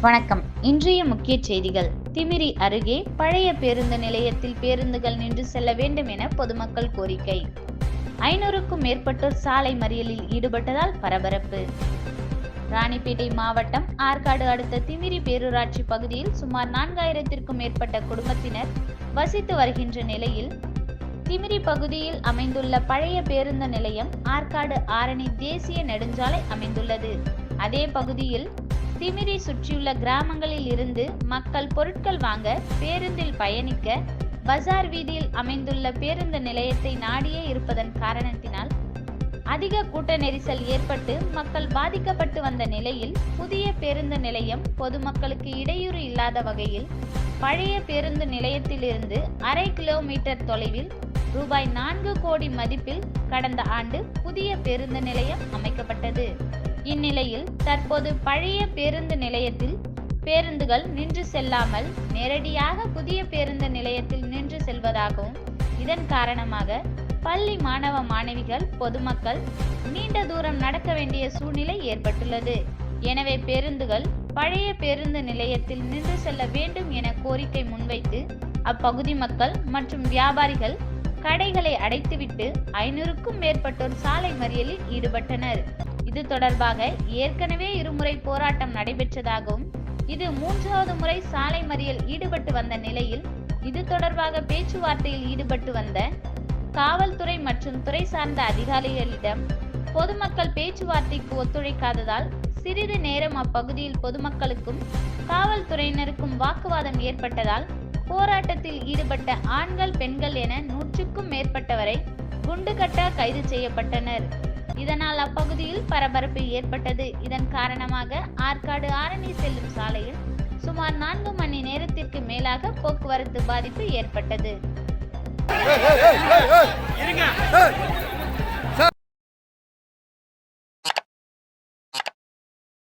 வணக்கம். இன்றைய முக்கிய செய்திகள். திமிரி அருகே பழைய பேருந்து நிலையத்தில் பேருந்துகள் நின்று செல்ல வேண்டும் என பொதுமக்கள் கோரிக்கை. ஐநூறுக்கும் மேற்பட்டோர் சாலை மறியலில் ஈடுபட்டதால் பரபரப்பு. ராணிப்பேட்டை மாவட்டம் ஆற்காடு அடுத்த திமிரி பேரூராட்சி பகுதியில் சுமார் நான்காயிரத்திற்கும் மேற்பட்ட குடும்பத்தினர் வசித்து வருகின்ற நிலையில் திமிரி பகுதியில் அமைந்துள்ள பழைய பேருந்து நிலையம் ஆற்காடு ஆரணி தேசிய நெடுஞ்சாலை அமைந்துள்ளது. அதே பகுதியில் திமிரி சுற்றியுள்ள கிராமங்களில் இருந்து மக்கள் பொருட்கள் வாங்க பேருந்தில் பயணிக்க பஜார் வீதியில் அமைந்துள்ள பேருந்து நிலையத்தை நாடியே இருப்பதன் காரணத்தினால் அதிக கூட்ட நெரிசல் ஏற்பட்டு மக்கள் பாதிக்கப்பட்டு வந்த நிலையில் புதிய பேருந்து நிலையம் பொதுமக்களுக்கு இடையூறு இல்லாத வகையில் பழைய பேருந்து நிலையத்திலிருந்து அரை கிலோமீட்டர் தொலைவில் ரூபாய் நான்கு கோடி மதிப்பில் கடந்த ஆண்டு புதிய பேருந்து நிலையம் அமைக்கப்பட்டது. இந்நிலையில் தற்போது பழைய பேருந்து நிலையத்தில் பேருந்துகள் நின்று செல்லாமல் நேரடியாக புதிய பேருந்து நிலையத்தில் நின்று செல்வதாகவும் இதன் காரணமாக பள்ளி மாணவ மாணவிகள் பொதுமக்கள் நீண்ட தூரம் நடக்க வேண்டிய சூழ்நிலை ஏற்பட்டுள்ளது. எனவே பேருந்துகள் பழைய பேருந்து நிலையத்தில் நின்று செல்ல வேண்டும் என கோரிக்கை முன்வைத்து அப்பகுதி மக்கள் மற்றும் வியாபாரிகள் கடைகளை அடைத்துவிட்டு ஐநூறுக்கும் மேற்பட்டோர் சாலை மறியலில் ஈடுபட்டனர். இது தொடர்பாக ஏற்கனவே இருமுறை போராட்டம் நடைபெற்றதாகவும் இது மூன்றாவது முறை சாலை மறியல் ஈடுபட்டு வந்த நிலையில் இது தொடர்பாக பேச்சுவார்த்தையில் ஈடுபட்டு வந்த காவல்துறை மற்றும் துறை சார்ந்த அதிகாரிகளிடம் பொதுமக்கள் பேச்சுவார்த்தைக்கு ஒத்துழைக்காததால் சிறிது நேரம் அப்பகுதியில் பொதுமக்களுக்கும் காவல்துறையினருக்கும் வாக்குவாதம் ஏற்பட்டதால் போராட்டத்தில் ஈடுபட்ட ஆண்கள் பெண்கள் என நூற்றுக்கும் மேற்பட்டவரை குண்டுகட்ட கைது செய்யப்பட்டனர். இதனால் அப்பகுதியில் பரபரப்பு ஏற்பட்டது. இதன் காரணமாக ஆற்காடு ஆரணி செல்லும் சாலையில் சுமார் நான்கு மணி நேரத்திற்கு மேலாக போக்குவரத்து பாதிப்பு ஏற்பட்டது.